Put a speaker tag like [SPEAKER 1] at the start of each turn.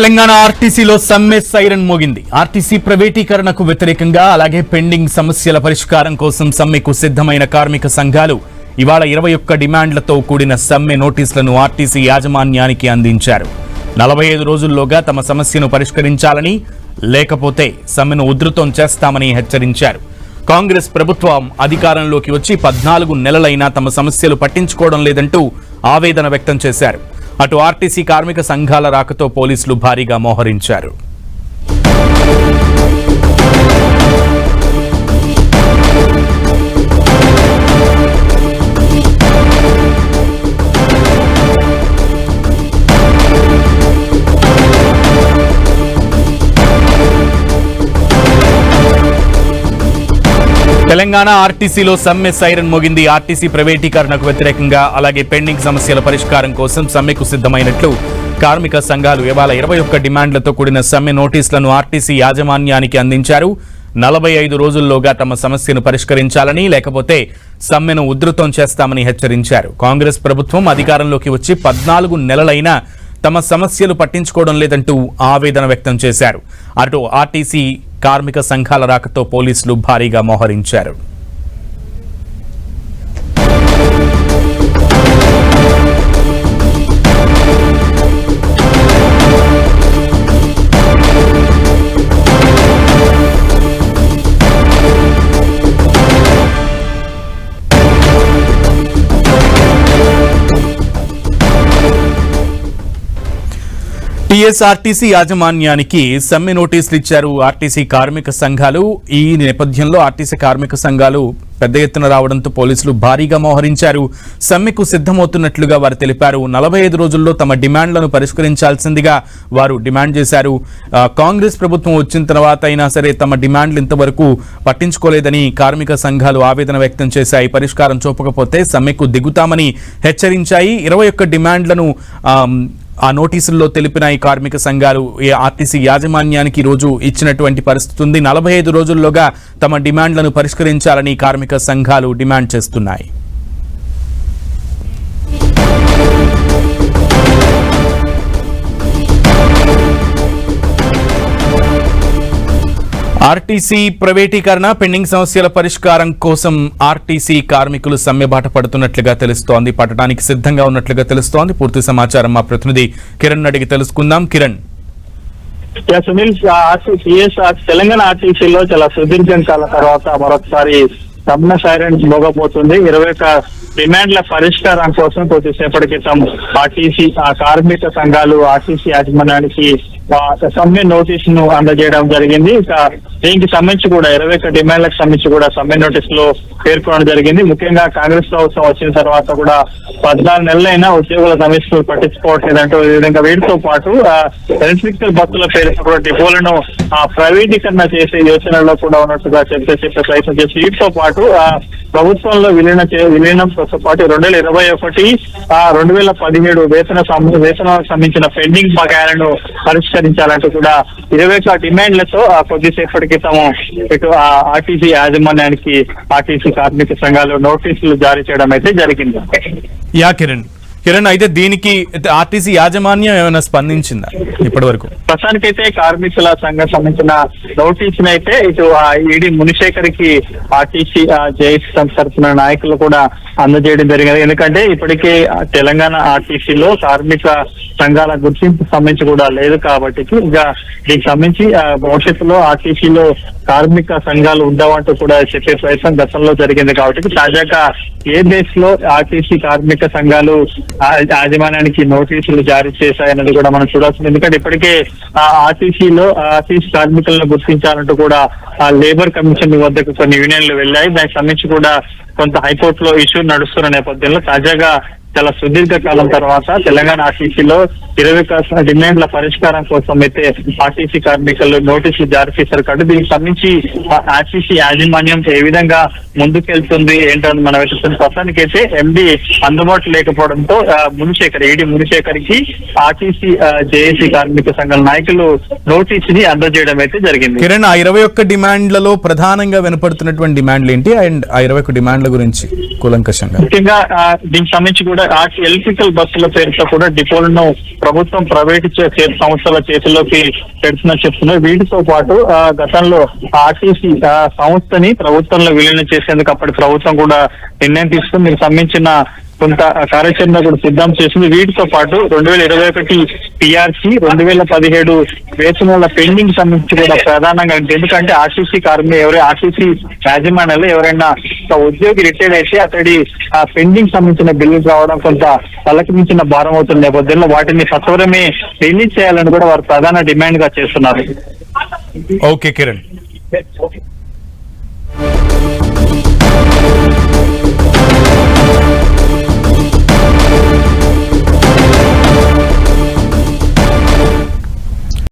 [SPEAKER 1] తెలంగాణ ఆర్టీసీలో సమ్మె సైరన్ మోగింది. ఆర్టీసీ ప్రైవేటీకరణకు వ్యతిరేకంగా అలాగే పెండింగ్ సమస్యల పరిష్కారం కోసం సమ్మెకు సిద్ధమైన కార్మిక సంఘాలు ఇవాళ ఇరవై ఒక్క డిమాండ్లతో కూడిన సమ్మె నోటీసులను ఆర్టీసీ యాజమాన్యానికి అందించారు. నలభై ఐదు రోజుల్లోగా తమ సమస్యను పరిష్కరించాలని లేకపోతే సమ్మెను ఉధృతం చేస్తామని హెచ్చరించారు. కాంగ్రెస్ ప్రభుత్వం అధికారంలోకి వచ్చి పద్నాలుగు నెలలైనా తమ సమస్యలు పట్టించుకోవడం లేదంటూ ఆవేదన వ్యక్తం చేశారు. అటు ఆర్టీసీ కార్మిక సంఘాల రాకతో పోలీసులు భారీగా మోహరించారు. తెలంగాణ ఆర్టీసీలో సమ్మె సైరన్ మోగింది. ఆర్టీసీ ప్రైవేటీకరణకు వ్యతిరేకంగా అలాగే పెండింగ్ సమస్యల పరిష్కారం కోసం సమ్మెకు సిద్ధమైనట్లు కార్మిక సంఘాలు ఇవాళ ఇరవై ఒక్క డిమాండ్లతో కూడిన సమ్మె నోటీసులను ఆర్టీసీ యాజమాన్యానికి అందించారు. నలభై ఐదు రోజుల్లోగా తమ సమస్యను పరిష్కరించాలని లేకపోతే సమ్మెను ఉధృతం చేస్తామని హెచ్చరించారు. కాంగ్రెస్ ప్రభుత్వం అధికారంలోకి వచ్చి పద్నాలుగు నెలలైనా తమ సమస్యలు పట్టించుకోవడం లేదంటూ ఆవేదన వ్యక్తం చేశారు. అటు ఆర్టీసీ కార్మిక సంఘాల రాకతో పోలీసులు భారీగా మోహరించారు. వైఎస్ఆర్టీసీ యాజమాన్యానికి సమ్మె నోటీసులు ఇచ్చారు ఆర్టీసీ కార్మిక సంఘాలు. ఈ నేపథ్యంలో ఆర్టీసీ కార్మిక సంఘాలు పెద్ద ఎత్తున రావడంతో పోలీసులు భారీగా మోహరించారు. సమ్మెకు సిద్ధమవుతున్నట్లుగా వారు తెలిపారు. నలభై ఐదు రోజుల్లో తమ డిమాండ్లను పరిష్కరించాల్సిందిగా వారు డిమాండ్ చేశారు. కాంగ్రెస్ ప్రభుత్వం వచ్చిన తర్వాత అయినా సరే తమ డిమాండ్లు ఇంతవరకు పట్టించుకోలేదని కార్మిక సంఘాలు ఆవేదన వ్యక్తం చేశాయి. పరిష్కారం చూపకపోతే సమ్మెకు దిగుతామని హెచ్చరించాయి. ఇరవై ఒక్క డిమాండ్లను ఆ నోటీసుల్లో తెలిపిన ఈ కార్మిక సంఘాలు ఈ ఆర్టీసీ యాజమాన్యానికి రోజు ఇచ్చినటువంటి పరిస్థితి ఉంది. నలభై ఐదు రోజుల్లోగా తమ డిమాండ్లను పరిష్కరించాలని కార్మిక సంఘాలు డిమాండ్ చేస్తున్నాయి. ఆర్టీసీ ప్రైవేటీకరణ పెండింగ్ సమస్యల పరిష్కారం కోసం ఆర్టీసీ కార్మికులు సమ్మెబాట పడుతున్నట్లుగా తెలుస్తోంది. పట్టడానికి సిద్ధంగా ఉన్నట్లుగా తెలుస్తోంది. పూర్తి సమాచారం మా ప్రతినిధి కిరణ్ అడిగి తెలుసుకుందాం. కిరణ్.
[SPEAKER 2] యా, సునీల్ తెలంగాణ ఆర్టీసీలో చాలా సుదీర్ఘం కాల తర్వాత మరొకసారి సమ్మె సైరన్ మోగబోతుంది. ఇరవై ఒక డిమాండ్ల పరిష్కారం కోసం కొద్దిసేపటి క్రితం ఆర్టీసీ కార్మిక సంఘాలు ఆర్టీసీ యాజమాన్యానికి సమ్మె నోటీస్ను అందజేయడం జరిగింది. దీనికి సంబంధించి కూడా ఇరవై ఒక్క డిమాండ్లకు సంబంధించి కూడా సమ్మె నోటీస్లో పేర్కొనడం జరిగింది. ముఖ్యంగా కాంగ్రెస్ ప్రభుత్వం వచ్చిన తర్వాత కూడా పద్నాలుగు నెలలైనా ఉద్యోగుల సమస్యలు పట్టించుకోవట్లేదంటూ ఈ విధంగా వీటితో పాటు ఎలక్ట్రిక్ బస్సుల పేరుతో కూడా డిపోలను ఆ, ప్రైవేటీకరణ చేసే యోచనలో కూడా ఉన్నట్టుగా చెప్పే చెప్పే ప్రయత్నం చేసి వీటితో పాటు ఆ, ప్రభుత్వంలో విలీనం విలీనంతో పాటు రెండు వేల ఇరవై ఒకటి ఆ, రెండు వేల పదిహేడు వేతన సం- వేతనాలకు సంబంధించిన పెండింగ్ బకాయిలను పరిష్కరించాలంటూ కూడా ఇరవై ఒక్క డిమాండ్లతో కొద్దిసేపటి క్రితము ఇటు ఆ ఆర్టీసీ యాజమాన్యానికి ఆర్టీసీ కార్మిక సంఘాలు నోటీసులు జారీ చేయడం అయితే జరిగింది.
[SPEAKER 1] యా కిరణ్. కిరణ్ అయితే దీనికి ఆర్టీసీ యాజమాన్యం ఏమైనా స్పందించిందా ఇప్పటి వరకు
[SPEAKER 2] ప్రస్తుతానికైతే కార్మికుల సంఘం సంబంధించిన నోటీస్ అయితే ఇటు ఆ ఈడీ మునిశేఖర్కి ఆర్టీసీ జేఎస్ తరఫున నాయకులు కూడా అందజేయడం జరిగింది. ఎందుకంటే ఇప్పటికే తెలంగాణ ఆర్టీసీలో కార్మిక సంఘాల గుర్తింపు సంబంధించి కూడా లేదు కాబట్టి ఇక దీనికి సంబంధించి భవిష్యత్తులో ఆర్టీసీలో కార్మిక సంఘాలు ఉండవంటూ కూడా చెప్పే ప్రయత్నం గతంలో జరిగింది కాబట్టి తాజాగా ఏ బేస్లో ఆర్టీసీ కార్మిక సంఘాలు యాజమాన్యానికి నోటీసులు జారీ చేశాయన్నది కూడా మనం చూడాల్సింది. ఎందుకంటే ఇప్పటికే ఆ ఆర్టీసీలో ఆర్టీసీ కార్మికులను గుర్తించాలంటూ కూడా ఆ లేబర్ కమిషన్ వద్దకు కొన్ని యూనియన్లు వెళ్ళాయి. దానికి సంబంధించి కూడా కొంత హైకోర్టులో ఇష్యూ నడుస్తున్న నేపథ్యంలో తాజాగా చాలా సుదీర్ఘ కాలం తర్వాత తెలంగాణ ఆర్టీసీలో ఇరవై ఒక్క డిమాండ్ల పరిష్కారం కోసం అయితే ఆర్టీసీ కార్మికులు నోటీసులు జారీ చేశారు. కాబట్టి దీనికి సంబంధించి ఆర్టీసీ యాజమాన్యం ఏ విధంగా ముందుకెళ్తుంది ఏంటని మనం వెతుకుతున్న ప్రస్తుతానికైతే ఎండి అందుబాటులో లేకపోవడంతో మునిశేఖర్ ఏడి మునిశేఖర్కి ఆర్టీసీ జేఏసీ కార్మిక సంఘం నాయకులు నోటీస్ని అందజేయడం అయితే జరిగింది.
[SPEAKER 1] కిరణ్ ఆ ఇరవై ఒక్క డిమాండ్లలో ప్రధానంగా వినపడుతున్నటువంటి డిమాండ్లు ఏంటి? అండ్ ఆ ఇరవై ఒక్క డిమాండ్ల గురించి కూలంకషంగా.
[SPEAKER 2] ముఖ్యంగా దీనికి సంబంధించి కూడా ఆ ఎలక్ట్రికల్ బస్సుల పేరుతో కూడా డిపోలను ప్రభుత్వం ప్రైవేట్ సంస్థల చేతిలోకి పెడుతున్న చెప్తున్నారు వీటితో పాటు గతంలో ఆర్టీసీ ఆ, సంస్థని ప్రభుత్వంలో విలీనం చేసేందుకు అప్పటి ప్రభుత్వం కూడా నిర్ణయం తీసుకుని దీనికి సంబంధించిన కొంత కార్యాచరణ కూడా సిద్ధం చేసింది వీటితో పాటు రెండు వేల ఇరవై ఒకటి పిఆర్సి రెండు వేల పదిహేడు వేతనాల పెండింగ్ సంబంధించి కూడా ప్రధానంగా ఉంది. ఎందుకంటే ఆర్టీసీ కార్మిక ఎవరైనా ఆర్టీసీ యాజమాన్యాలు ఎవరైనా ఉద్యోగి రిటైర్ అయితే అతడి ఆ పెండింగ్ సంబంధించిన బిల్లులు రావడం కొంత తలకి మించిన భారం అవుతున్న నేపథ్యంలో వాటిని సత్వరమే రిలీజ్ చేయాలని కూడా వారు ప్రధాన డిమాండ్గా చేస్తున్నారు
[SPEAKER 1] ఓకే కిరణ్